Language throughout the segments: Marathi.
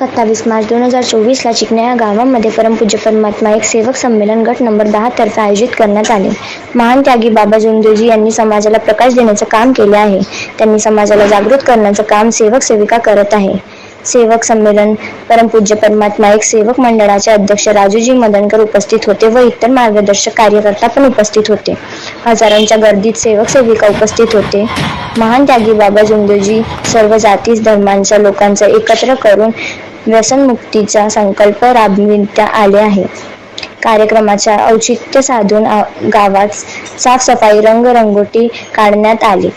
सत्तावीस मार्च दोन हजार चोवीसला चिकण्या या गावामध्ये परमपूज्य परमात्मा एक सेवक संमेलन गट नंबर दहा तर्फे आयोजित करण्यात आले. महान त्यागी बाबा जोंदेजी यांनी समाजाला प्रकाश देण्याचं काम केले आहे. त्यांनी समाजाला जागृत करण्याचं काम सेवक सेविका करत आहे. सेवक संमेलन परमपूज्य परमात्मा एक सेवक मंडळाचे अध्यक्ष राजूजी मदनकर उपस्थित होते व इतर मार्गदर्शक कार्यकर्ता पण उपस्थित होते. हजारांच्या गर्दीत सेवक सेविका उपस्थित होते. महान त्यागी बाबा जोंदेजी सर्व जाती धर्मांच्या लोकांचं एकत्र करून व्यसनमुक्तीचा संकल्प राबविण्यात आले आहे. कार्यक्रमाच्या औचित्य साधून गावात साफसफाई रंगरंगोटी काढण्यात आली.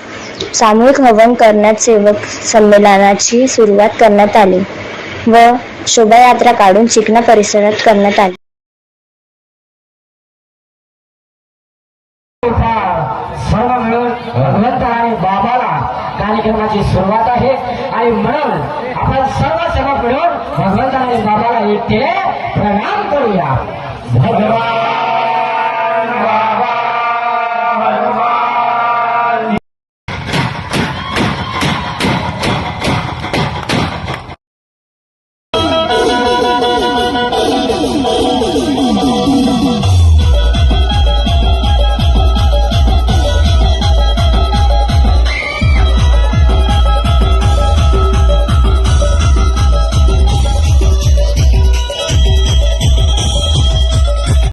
सामूहिक हवन करण्यात सेवक संमेलनाची सुरुवात करण्यात आली व शोभायात्रा काढून चिकना परिसरात करण्यात आली. कार्यक्रमाची सुरुवात आहे. आणि म्हणून आपण सर्व सेवक मिळून भगवंत आणि बाबाला एकटे प्रणाम करूया. भगवान